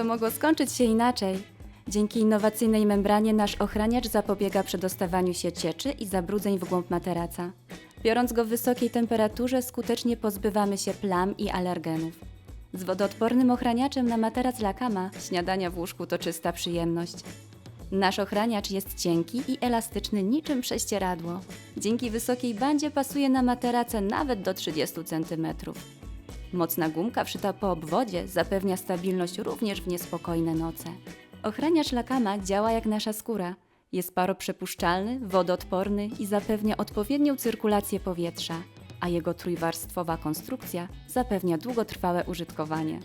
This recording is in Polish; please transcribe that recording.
to mogło skończyć się inaczej? Dzięki innowacyjnej membranie nasz ochraniacz zapobiega przedostawaniu się cieczy i zabrudzeń w głąb materaca. Biorąc go w wysokiej temperaturze, skutecznie pozbywamy się plam i alergenów. Z wodoodpornym ochraniaczem na materac Lakama śniadania w łóżku to czysta przyjemność. Nasz ochraniacz jest cienki i elastyczny niczym prześcieradło. Dzięki wysokiej bandzie pasuje na materacę nawet do 30 cm. Mocna gumka wszyta po obwodzie zapewnia stabilność również w niespokojne noce. Ochraniacz Lakama działa jak nasza skóra. Jest paroprzepuszczalny, wodoodporny i zapewnia odpowiednią cyrkulację powietrza, a jego trójwarstwowa konstrukcja zapewnia długotrwałe użytkowanie.